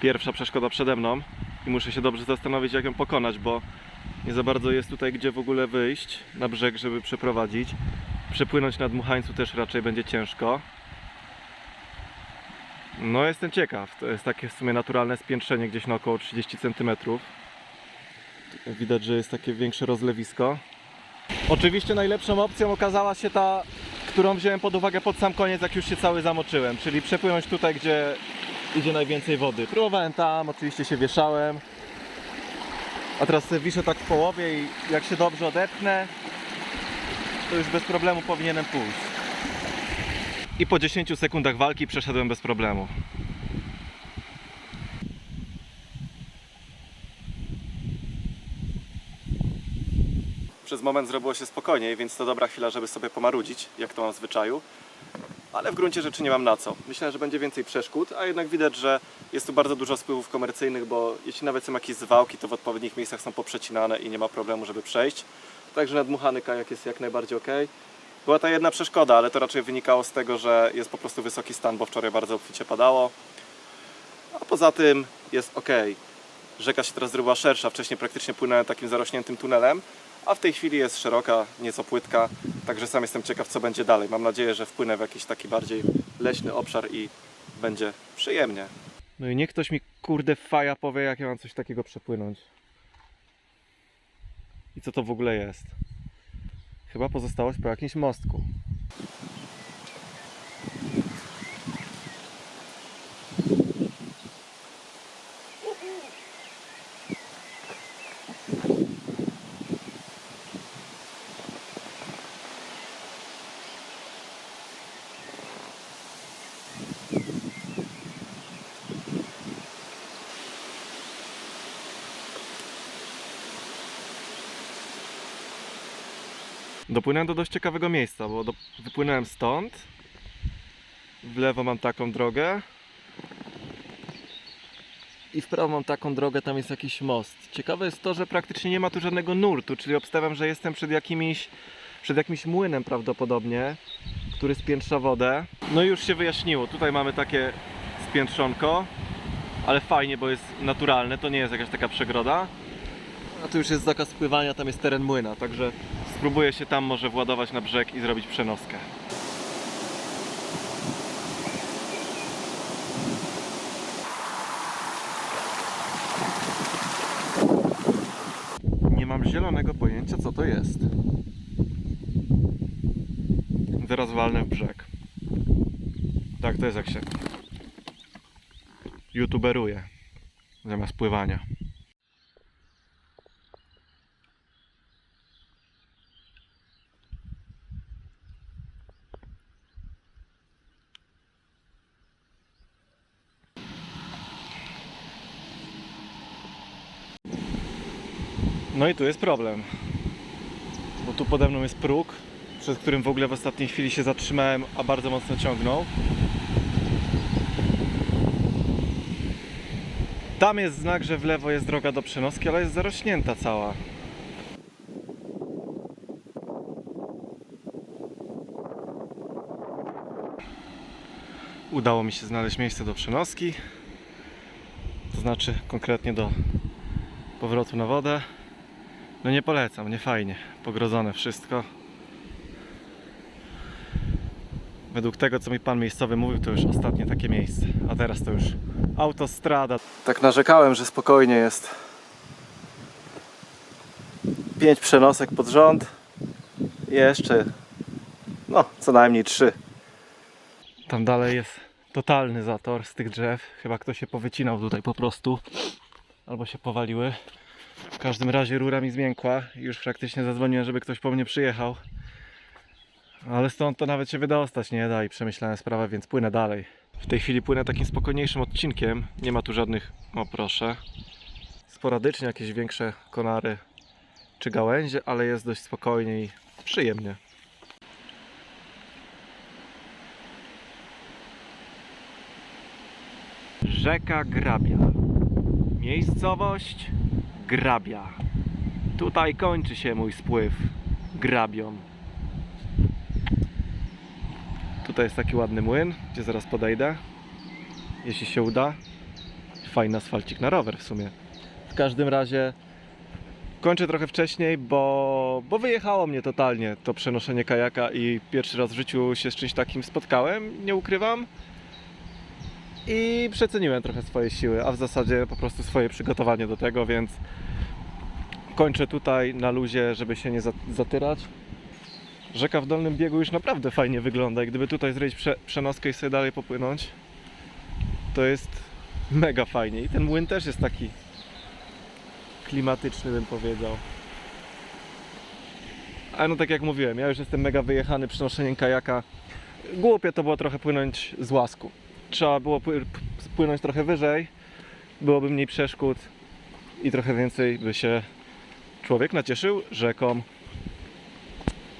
pierwsza przeszkoda przede mną i muszę się dobrze zastanowić, jak ją pokonać, bo nie za bardzo jest tutaj gdzie w ogóle wyjść na brzeg, żeby przeprowadzić. Przepłynąć na dmuchańcu też raczej będzie ciężko. No jestem ciekaw, to jest takie w sumie naturalne spiętrzenie gdzieś na około 30 cm. Widać, że jest takie większe rozlewisko. Oczywiście najlepszą opcją okazała się ta, którą wziąłem pod uwagę pod sam koniec, jak już się cały zamoczyłem, czyli przepłynąć tutaj, gdzie idzie najwięcej wody. Próbowałem tam, oczywiście się wieszałem. A teraz sobie wiszę tak w połowie i jak się dobrze odetchnę, to już bez problemu powinienem pójść. I po 10 sekundach walki przeszedłem bez problemu. Przez moment zrobiło się spokojniej, więc to dobra chwila, żeby sobie pomarudzić, jak to mam w zwyczaju. Ale w gruncie rzeczy nie mam na co. Myślę, że będzie więcej przeszkód, a jednak widać, że jest tu bardzo dużo spływów komercyjnych, bo jeśli nawet są jakieś zwałki, to w odpowiednich miejscach są poprzecinane i nie ma problemu, żeby przejść. Także nadmuchany kajak jest jak najbardziej ok. Była ta jedna przeszkoda, ale to raczej wynikało z tego, że jest po prostu wysoki stan, bo wczoraj bardzo obficie padało. A poza tym jest ok. Rzeka się teraz zrobiła szersza, wcześniej praktycznie płynąłem takim zarośniętym tunelem, a w tej chwili jest szeroka, nieco płytka, także sam jestem ciekaw co będzie dalej. Mam nadzieję, że wpłynę w jakiś taki bardziej leśny obszar i będzie przyjemnie. No i niech ktoś mi kurde faja powie, jak ja mam coś takiego przepłynąć. I co to w ogóle jest? Chyba pozostałość po jakimś mostku. Dopłynąłem do dość ciekawego miejsca, bo do, wypłynąłem stąd. W lewo mam taką drogę. I w prawo mam taką drogę, tam jest jakiś most. Ciekawe jest to, że praktycznie nie ma tu żadnego nurtu, czyli obstawiam, że jestem przed jakimiś, przed jakimś młynem prawdopodobnie, który spiętrza wodę. No i już się wyjaśniło, tutaj mamy takie spiętrzonko, ale fajnie, bo jest naturalne, to nie jest jakaś taka przegroda. A tu już jest zakaz pływania, tam jest teren młyna, także spróbuję się tam może władować na brzeg i zrobić przenoskę. Nie mam zielonego pojęcia co to jest. Teraz walnę w brzeg. Tak, to jest jak się youtuberuje zamiast pływania. No i tu jest problem. Bo tu pode mną jest próg, przed którym w ogóle w ostatniej chwili się zatrzymałem, a bardzo mocno ciągnął. Tam jest znak, że w lewo jest droga do przenoski, ale jest zarośnięta cała. Udało mi się znaleźć miejsce do przenoski. To znaczy konkretnie do powrotu na wodę. No nie polecam, nie fajnie. Pogrodzone wszystko. Według tego, co mi pan miejscowy mówił, to już ostatnie takie miejsce. A teraz to już autostrada. Tak narzekałem, że spokojnie jest. Pięć przenosek pod rząd. I Jeszcze, no, co najmniej trzy. Tam dalej jest totalny zator z tych drzew. Chyba ktoś się powycinał tutaj po prostu. Albo się powaliły. W każdym razie rura mi zmiękła i już praktycznie zadzwoniłem, żeby ktoś po mnie przyjechał. Ale stąd to nawet się wydostać nie da i przemyślałem sprawę, więc płynę dalej. W tej chwili płynę takim spokojniejszym odcinkiem. Nie ma tu żadnych, o proszę, sporadycznie jakieś większe konary czy gałęzie, ale jest dość spokojnie i przyjemnie. Rzeka Grabia. Miejscowość Grabia. Tutaj kończy się mój spływ grabią. Tutaj jest taki ładny młyn, gdzie zaraz podejdę, jeśli się uda. fajny asfalcik na rower w sumie. W każdym razie kończę trochę wcześniej, bo, bo wyjechało mnie totalnie to przenoszenie kajaka i pierwszy raz w życiu się z czymś takim spotkałem, nie ukrywam. I przeceniłem trochę swoje siły, a w zasadzie po prostu swoje przygotowanie do tego, więc kończę tutaj na luzie, żeby się nie za- zatyrać. Rzeka w dolnym biegu już naprawdę fajnie wygląda. i Gdyby tutaj zrobić prze, przenoskę i sobie dalej popłynąć, to jest mega fajnie. I ten młyn też jest taki klimatyczny, bym powiedział. Ale no tak jak mówiłem, ja już jestem mega wyjechany przenoszeniem kajaka. Głupie to było trochę płynąć z łasku. Trzeba było pły- p- płynąć trochę wyżej, byłoby mniej przeszkód i trochę więcej by się człowiek nacieszył rzeką.